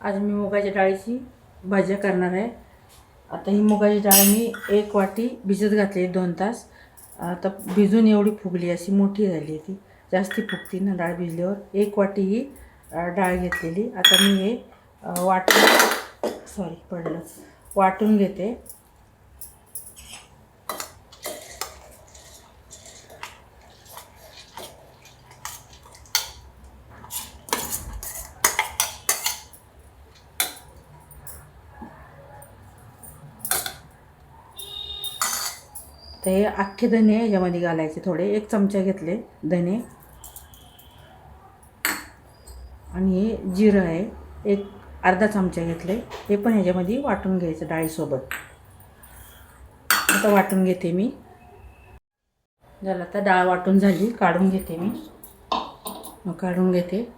आज मी मुगाच्या डाळीची भाज्या करणार आहे. आता ही मुगाची डाळ मी एक वाटी भिजत घातली दोन तास. आता भिजून एवढी फुगली अशी मोठी झाली ती. जास्ती फुगती ना डाळ भिजल्यावर. एक वाटी ही डाळ घेतलेली. आता मी हे वाटून सॉरी पडलं. वाटून घेते. तर हे अख्खे धने ह्याच्यामध्ये घालायचे थोडे. एक चमचा घेतले धने. आणि हे जिरं आहे. एक अर्धा चमचा घेतले. हे पण ह्याच्यामध्ये वाटून घ्यायचं डाळीसोबत. आता वाटून घेते मी. झालं आता डाळ वाटून झाली. काढून घेते मी. मग काढून घेते.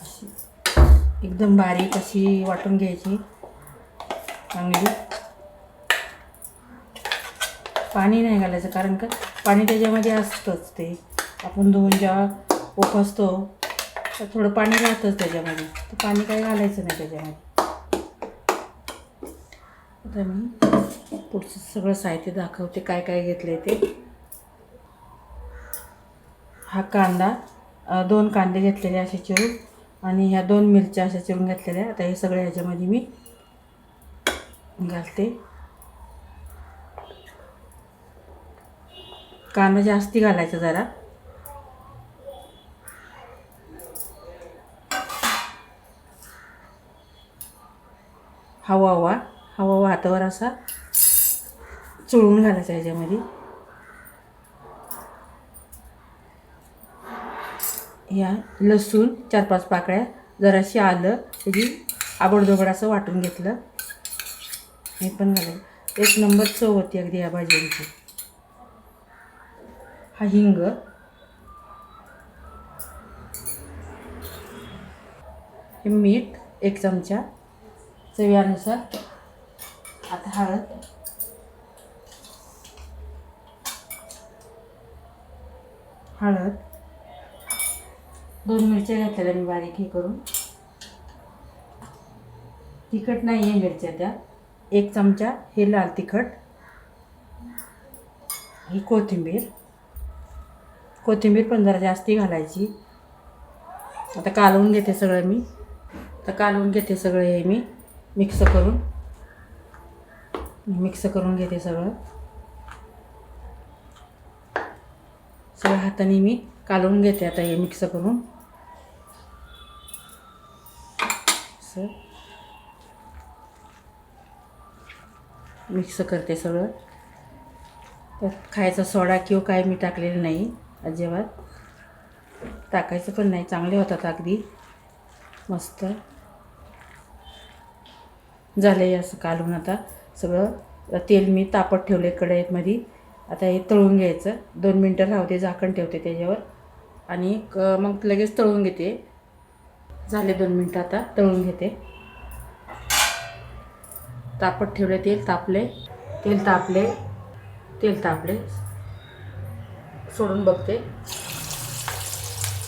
अशी. एकदम बारीक अशी वाटून घ्यायची. चांगली. पाणी नाही घालायचं कारण का पाणी त्याच्यामध्ये असतंच ते. आपण धुवून जेव्हा उपसतो तर थोडं पाणी राहतंच त्याच्यामध्ये. तर पाणी काही घालायचं नाही त्याच्यामध्ये. आता मी पुढचं सगळं साहित्य दाखवते काय काय घेतलं आहे ते. हा कांदा दोन कांदे घेतलेले असे चिरून आणि ह्या दोन मिरच्या अशा चिरून घेतलेल्या. आता हे सगळं ह्याच्यामध्ये मी घालते. कांदा जास्ती घालायचा जरा. हवा हवा हवा हातावर असा चुळून घालायचा ह्याच्यामध्ये. या लसूण चार पाच पाकळ्या जराशी आलं त्याची आबडधोबड असं वाटून घेतलं. हे पण घालायचं. एक नंबर चव होती अगदी या भाज्यांची. हा हिंग. हे मीठ एक चमचा. चवीनुसार. आता हळद. हळद. दोन मिरच्या घातलेल्या मी बारीक हे करून. तिखट नाही आहे मिरच्या त्या. एक चमचा. हे लाल तिखट. ही कोथिंबीर. कोथिंबीर पण जरा जास्ती घालायची. आता कालवून घेते सगळं मी. आता कालवून घेते सगळं हे मी. मिक्स करून. मिक्स करून घेते सगळं. सगळ्या हाताने मी कालवून घेते आता हे मिक्स करून. मिक्स करते सगळं. त्यात खायचा सोडा किंवा काय मी टाकलेलं नाही. अजिबात. टाकायचं पण नाही. चांगले होतात अगदी. मस्त. झालं आहे असं कालून आता. सगळं तेल मी तापत ठेवले कढईतमध्ये आता हे तळून घ्यायचं. दोन मिनटं राहते झाकण ठेवते त्याच्यावर. आणि क- मग लगेच तळून घेते. झाले दोन मिनटं आता तळून घेते. तापत ठेवले तेल तापले तेल तापले तेल तापले सोडून बघते.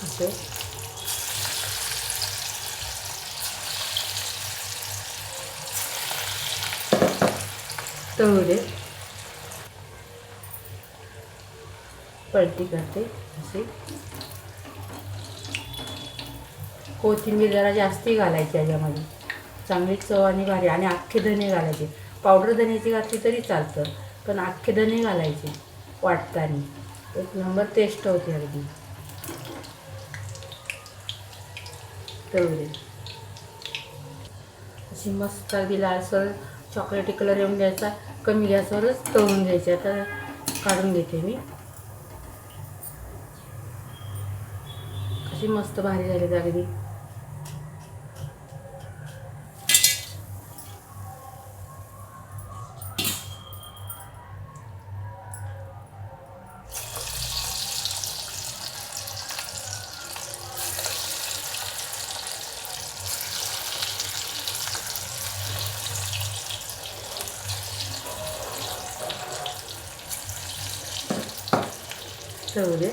असे तळू दे. पलटी करते असे कोथिंबीर जरा जास्ती घालायची याच्यामध्ये. चांगली चव आणि भारी आणि अख्खे धने घालायचे. पावडर धण्याची घातली तरी चालतं पण अख्खे धने घालायचे वाटताना. एक नंबर टेस्ट होती अगदी तेवढी अशी मस्त अगदी लालसर चॉकलेटी कलर येऊन द्यायचा कमी गॅसवरच तळून घ्यायचे आता काढून घेते मी. अशी मस्त भारी झाली अगदी स्वच्छ दे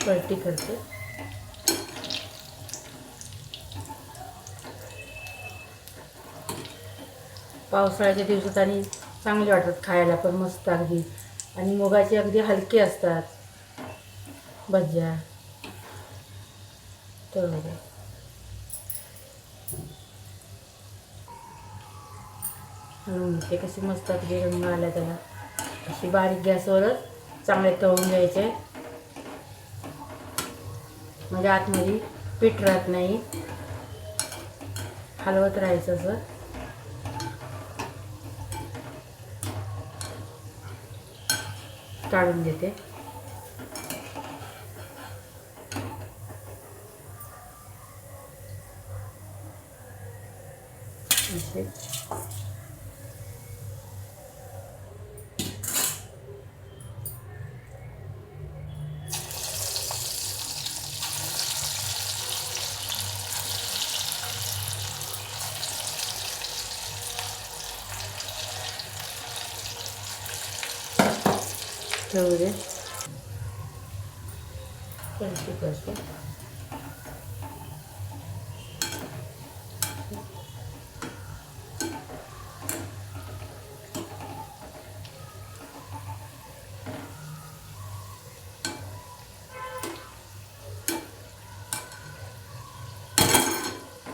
पलटी करते. पावसाळ्याच्या दिवसात आणि चांगले वाटतात खायला पण मस्त अगदी. आणि मुगाचे अगदी हलके असतात. भज्या. तर ते कसे मस्त अगदी रंग आला त्याला. अशी बारीक गॅसवरच चांगले तळून घ्यायचे. म्हणजे आतमध्ये पीठ राहत नाही. हलवत राहायचं असं. काढून घेते. असे. ठेवू दे कळशी करते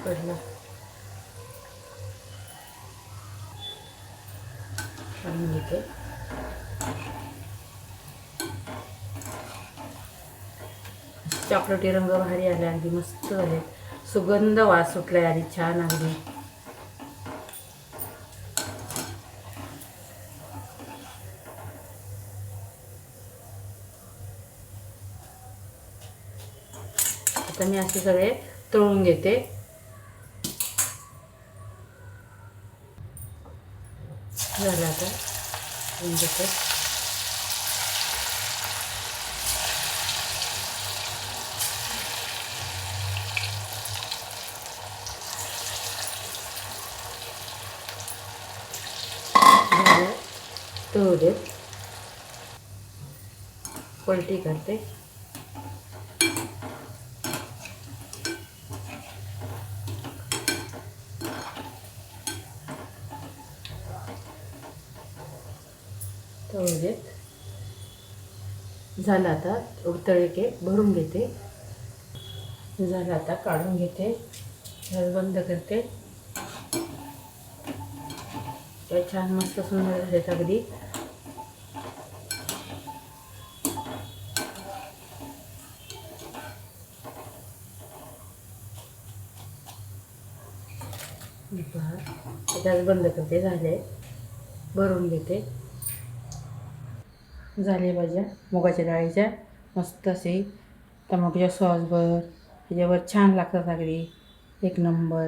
पडला. घेते चॉकलेटी रंग भारी आले अगदी मस्त झाले. सुगंध वास सुटलाय आधी छान अगदी. आता मी असे सगळे तळून घेते. झालं आता. तळून घेते झालं तळू देत पलटी करते. तळू देत झालं आता तळके भरून घेते. झालं आता काढून घेते. गॅस बंद करते. ते छान मस्त सुंदर झालेत अगदी पहा, गॅस बंद करते झाले. भरून घेते. झाले भाज्या मुगाच्या डाळीच्या. मस्त असे टमाटोच्या सॉसभर त्याच्यावर छान लागतात अगदी एक नंबर.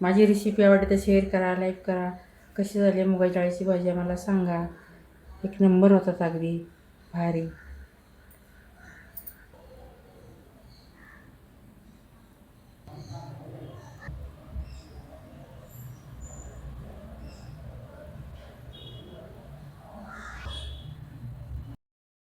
माझी रेसिपी आवडते तर शेअर करा लाईक करा. कशी झाली? मुगाच्या डाळीची भाजी आम्हाला सांगा. एक नंबर होतात अगदी भारी.